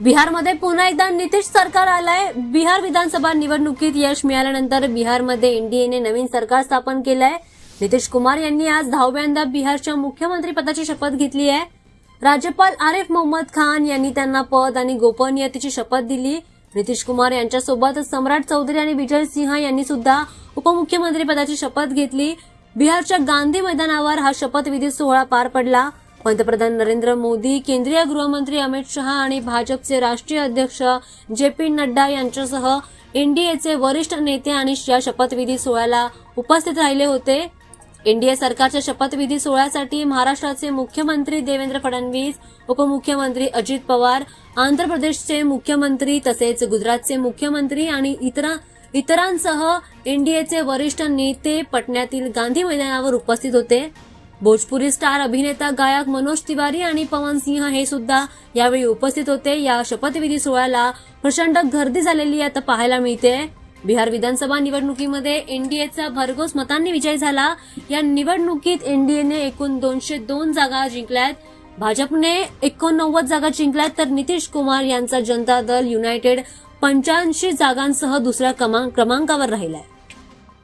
बिहारमध्ये पुन्हा एकदा नितीश सरकार आलंय. बिहार विधानसभा निवडणुकीत यश मिळाल्यानंतर बिहारमध्ये एनडीएने नवीन सरकार स्थापन केलंय. नितीश कुमार यांनी आज दहाव्यांदा बिहारच्या मुख्यमंत्रीपदाची शपथ घेतली आहे. राज्यपाल आरिफ मोहम्मद खान यांनी त्यांना पद आणि गोपनीयतेची शपथ दिली. नितीश कुमार यांच्यासोबत सम्राट चौधरी आणि विजय सिंह यांनी सुद्धा उपमुख्यमंत्रीपदाची शपथ घेतली. बिहारच्या गांधी मैदानावर हा शपथविधी सोहळा पार पडला. पंतप्रधान नरेंद्र मोदी केंद्रीय गृहमंत्री अमित शहा आणि भाजपचे राष्ट्रीय अध्यक्ष जे पी नड्डा यांच्यासह एनडीएचे वरिष्ठ नेते आणि या शपथविधी सोहळ्याला उपस्थित राहिले होते. एनडीए सरकारच्या शपथविधी सोहळ्यासाठी महाराष्ट्राचे मुख्यमंत्री देवेंद्र फडणवीस उपमुख्यमंत्री अजित पवार आंध्र प्रदेशचे मुख्यमंत्री तसेच गुजरातचे मुख्यमंत्री आणि इतर इतरांसह एनडीएचे वरिष्ठ नेते पटण्यातील गांधी मैदानावर उपस्थित होते. भोजपुरी स्टार अभिनेता गायक मनोज तिवारी आणि पवन सिंह हे सुद्धा यावेळी उपस्थित होते. या शपथविधी सोहळ्याला प्रचंड गर्दी झालेली आता पाहायला मिळते. बिहार विधानसभा निवडणुकीमध्ये एनडीएचा भरघोस मतांनी विजय झाला. या निवडणुकीत एनडीएने एकूण दोनशे दोन जागा जिंकल्यात. भाजपने एकोणनव्वद जागा जिंकल्यात तर नितीश कुमार यांचा जनता दल युनायटेड पंच्याऐंशी जागांसह दुसऱ्या क्रमांकावर राहिलाय.